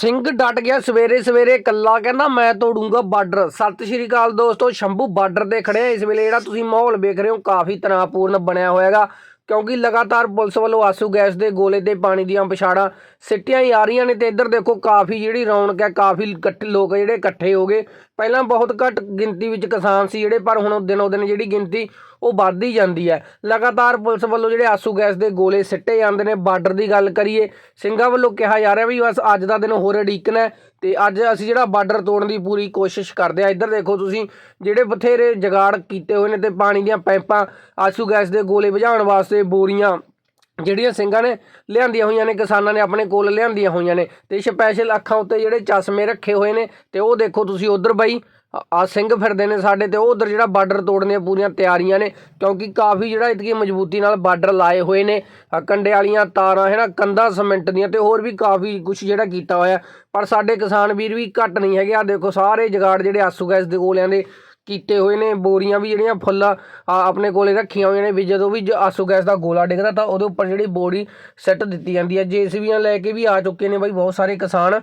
ਸਿੰਘ ਡਟ ਗਿਆ ਸਵੇਰੇ ਸਵੇਰੇ ਕੱਲਾ ਕਹਿੰਦਾ ਮੈਂ ਤੋੜੂੰਗਾ ਬਾਰਡਰ। ਸਤਿ ਸ਼੍ਰੀ ਅਕਾਲ ਦੋਸਤੋ, ਸ਼ੰਭੂ ਬਾਰਡਰ ਤੇ ਖੜੇ ਆ। ਇਸ ਵੇਲੇ ਜਿਹੜਾ ਤੁਸੀਂ ਮਾਹੌਲ ਵੇਖ ਰਹੇ ਹੋ, ਕਾਫੀ ਤਣਾਅਪੂਰਨ ਬਣਿਆ ਹੋਇਆਗਾ। ਕਿਉਂਕਿ ਲਗਾਤਾਰ ਪੁਲਿਸ ਵੱਲੋਂ ਆਸੂ ਗੈਸ ਦੇ ਗੋਲੇ ਤੇ ਪਾਣੀ ਦੀਆਂ ਪਛਾੜਾਂ ਸਿੱਟੀਆਂ ਹੀ ਆ ਰਹੀਆਂ ਨੇ ਤੇ ਇੱਧਰ ਦੇਖੋ ਕਾਫੀ ਜਿਹੜੀ ਰੌਣਕ ਹੈ, ਕਾਫੀ ਇਕੱਠੇ ਲੋਕ ਜਿਹੜੇ ਇਕੱਠੇ ਹੋ ਗਏ। ਪਹਿਲਾਂ ਬਹੁਤ ਘੱਟ ਗਿਣਤੀ ਵਿੱਚ ਕਿਸਾਨ ਸੀ ਜਿਹੜੇ, ਪਰ ਹੁਣ ਦਿਨੋ ਦਿਨ ਜਿਹੜੀ ਗਿਣਤੀ ਉਹ ਵੱਧਦੀ ਜਾਂਦੀ ਹੈ। ਲਗਾਤਾਰ ਪੁਲਿਸ ਵੱਲੋਂ ਜਿਹੜੇ ਆਸੂ ਗੈਸ ਦੇ ਗੋਲੇ ਸਿੱਟੇ ਜਾਂਦੇ ਨੇ। ਬਾਰਡਰ ਦੀ ਗੱਲ ਕਰੀਏ, ਸਿੰਘਾਂ ਵੱਲੋਂ ਕਿਹਾ ਜਾ ਰਿਹਾ ਵੀ ਬਸ ਅੱਜ ਦਾ ਦਿਨ ਹੋਰ ਅੜੀਕਣਾ ਤੇ ਅੱਜ ਅਸੀਂ ਜਿਹੜਾ ਬਾਰਡਰ ਤੋੜਨ ਦੀ ਪੂਰੀ ਕੋਸ਼ਿਸ਼ ਕਰਦੇ ਆ ਇੱਧਰ ਦੇਖੋ ਤੁਸੀਂ, ਜਿਹੜੇ ਬਥੇਰੇ ਜਗਾੜ ਕੀਤੇ ਹੋਏ ਨੇ ਤੇ ਪਾਣੀ ਦੀਆਂ ਪਾਈਪਾਂ ਆਸੂ ਗੈਸ ਦੇ ਗੋਲੇ ਬੁਝਾਉਣ ਵਾਸਤੇ ਬੋਰੀਆਂ ਜਿਹੜੀਆਂ ਸਿੰਘਾਂ ਨੇ ਲਿਆਂਦੀਆਂ ਹੋਈਆਂ ਨੇ, ਕਿਸਾਨਾਂ ਨੇ ਆਪਣੇ ਕੋਲ ਲਿਆਂਦੀਆਂ ਹੋਈਆਂ ਨੇ ਤੇ ਸਪੈਸ਼ਲ ਅੱਖਾਂ ਉੱਤੇ ਜਿਹੜੇ ਚਸ਼ਮੇ ਰੱਖੇ ਹੋਏ ਨੇ ਤੇ ਉਹ ਦੇਖੋ ਤੁਸੀਂ ਉਧਰ ਬਾਈ, ਆ ਸਿੰਘ ਫਿਰਦੇ ਨੇ ਸਾਡੇ ਤੇ, ਉਹ ਉਧਰ ਜਿਹੜਾ ਬਾਰਡਰ ਤੋੜਨ ਦੀਆਂ ਪੂਰੀਆਂ ਤਿਆਰੀਆਂ ਨੇ ਕਿਉਂਕਿ ਕਾਫੀ ਜਿਹੜਾ ਇਤਕੀ ਮਜ਼ਬੂਤੀ ਨਾਲ ਬਾਰਡਰ ਲਾਏ ਹੋਏ ਨੇ ਆਹ ਕੰਡੇ ਵਾਲੀਆਂ ਤਾਰਾਂ ਹੈ ਨਾ ਕੰਧਾਂ ਸੀਮੈਂਟ ਦੀਆਂ ਤੇ ਹੋਰ ਵੀ ਕਾਫੀ ਕੁਝ ਜਿਹੜਾ ਕੀਤਾ ਹੋਇਆ। ਪਰ ਸਾਡੇ ਕਿਸਾਨ ਵੀਰ ਵੀ ਘੱਟ ਨਹੀਂ ਹੈਗੇ ਆ ਦੇਖੋ ਸਾਰੇ ਜਗਾੜ ਜਿਹੜੇ ਆਸੂ ਗੈਸ ਦੇ ਗੋਲਿਆਂ ਦੇ ਕੀਤੇ ਹੋਏ ਨੇ, ਬੋਰੀਆਂ ਵੀ ਜਿਹੜੀਆਂ ਫੁੱਲ ਆਪਣੇ ਕੋਲੇ ਰੱਖੀਆਂ ਹੋਈਆਂ ਨੇ ਵੀ ਜਦੋਂ ਵੀ ਜ- ਆਸੂ ਗੈਸ ਦਾ ਗੋਲਾ ਡਿੱਗਦਾ ਤਾਂ ਉਹਦੇ ਉੱਪਰ ਜਿਹੜੀ ਬੋਰੀ ਸੈੱਟ ਦਿੱਤੀ ਜਾਂਦੀ ਹੈ। ਜੇਸੀਬੀਆਂ ਲੈ ਕੇ ਵੀ ਆ ਚੁੱਕੇ ਨੇ ਬਾਈ ਬਹੁਤ ਸਾਰੇ ਕਿਸਾਨ,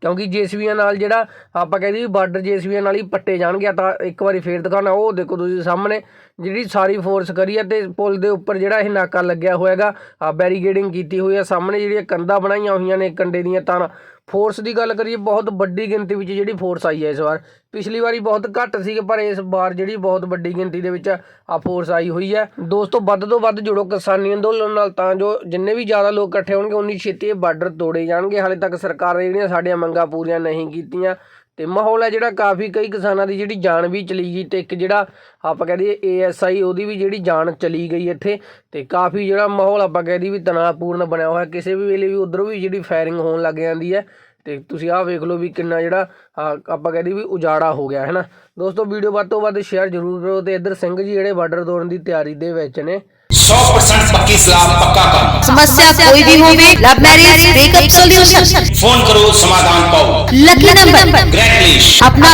ਕਿਉਂਕਿ ਜੇਸੀਬੀਆਂ ਨਾਲ ਜਿਹੜਾ ਆਪਾਂ ਕਹਿੰਦੇ ਵੀ ਬਾਰਡਰ ਜੇਸੀਬੀਆਂ ਨਾਲ ਹੀ ਪੱਟੇ ਜਾਣਗੇ। ਤਾਂ ਇੱਕ ਵਾਰੀ ਫੇਰ ਦਿਖਾਉਣਾ, ਉਹ ਦੇਖੋ ਤੁਸੀਂ ਸਾਹਮਣੇ, ਜਿਹੜੀ ਸਾਰੀ ਫੋਰਸ ਕਰੀ ਹੈ ਤੇ ਪੁਲ ਦੇ ਉੱਪਰ ਜਿਹੜਾ ਇਹ ਨਾਕਾ ਲੱਗਿਆ ਹੋਇਆਗਾ। ਆ ਬੈਰੀਗੇਡਿੰਗ ਕੀਤੀ ਹੋਈ ਹੈ ਸਾਹਮਣੇ ਜਿਹੜੀਆਂ ਕੰਧਾਂ ਬਣਾਈਆਂ ਹੋਈਆਂ ਨੇ ਕੰਡੇ ਦੀਆਂ ਤਾਂ ਫੋਰਸ ਦੀ ਗੱਲ ਕਰੀਏ, ਬਹੁਤ ਵੱਡੀ ਗਿਣਤੀ ਵਿੱਚ ਜਿਹੜੀ ਫੋਰਸ ਆਈ ਹੈ ਇਸ ਵਾਰ। ਪਿਛਲੀ ਵਾਰੀ ਬਹੁਤ ਘੱਟ ਸੀ, ਪਰ ਇਸ ਵਾਰ ਜਿਹੜੀ ਬਹੁਤ ਵੱਡੀ ਗਿਣਤੀ ਦੇ ਵਿੱਚ ਆ ਫੋਰਸ ਆਈ ਹੋਈ ਹੈ। ਦੋਸਤੋ, ਵੱਧ ਤੋਂ ਵੱਧ ਜੁੜੋ ਕਿਸਾਨੀ ਅੰਦੋਲਨ ਨਾਲ, ਤਾਂ ਜੋ ਜਿੰਨੇ ਵੀ ਜ਼ਿਆਦਾ ਲੋਕ ਇਕੱਠੇ ਹੋਣਗੇ, ਉਨੀ ਛੇਤੀ ਇਹ ਬਾਰਡਰ ਤੋੜੇ ਜਾਣਗੇ। ਹਾਲੇ ਤੱਕ ਸਰਕਾਰ ਨੇ ਜਿਹੜੀਆਂ ਸਾਡੀਆਂ ਮੰਗਾਂ ਪੂਰੀਆਂ ਨਹੀਂ ਕੀਤੀਆਂ। ਤੇ ਮਾਹੌਲ ਹੈ ਜਿਹੜਾ ਕਾਫੀ ਕਈ ਕਿਸਾਨਾਂ ਦੀ ਜਿਹੜੀ ਜਾਨ ਵੀ ਚਲੀ ਗਈ ਤੇ ਇੱਕ ਜਿਹੜਾ ਆਪਾਂ ਕਹਿ ਕਹਦੇ ਏਐਸਆਈ ਉਹਦੀ ਵੀ ਜਿਹੜੀ ਜਾਨ ਚਲੀ ਗਈ ਇੱਥੇ ਤੇ ਕਾਫੀ ਜਿਹੜਾ ਮਾਹੌਲ ਆਪਾਂ ਕਹਿ ਦਈਏ ਵੀ ਤਣਾਅਪੂਰਨ ਬਣਿਆ ਹੋਇਆ ਕਿਸੇ ਵੀ ਵੇਲੇ ਵੀ ਉਧਰੋਂ ਵੀ ਜਿਹੜੀ ਫਾਇਰਿੰਗ ਹੋਣ ਲੱਗ ਜਾਂਦੀ ਹੈ ਤੇ ਤੁਸੀਂ ਆਹ ਵੇਖ ਲਓ ਵੀ ਕਿੰਨਾ ਜਿਹੜਾ, ਆਹ ਆਪਾਂ ਕਹਦੇ ਵੀ ਉਜਾੜਾ ਹੋ ਗਿਆ, ਹੈ ਨਾ? ਦੋਸਤੋ, ਵੀਡੀਓ ਵੱਧ ਤੋਂ ਵੱਧ ਸ਼ੇਅਰ ਜ਼ਰੂਰ ਕਰੋ ਤੇ ਇੱਧਰ ਸਿੰਘ ਜੀ ਜਿਹੜੇ ਬਾਰਡਰ ਦੌੜਨ ਦੀ ਤਿਆਰੀ ਦੇ ਵਿੱਚ ਨੇ 100% ਪੱਕੀ ਸਲਾਹ ਪੱਕਾ ਕੰਮ ਸਮੱਸਿਆ ਫੋਨ ਕਰੋ ਸਮਾਧਾਨ ਪਾਓ ਲੱਕੀ ਨੰਬਰ ਗ੍ਰੈਟ ਆਪਣਾ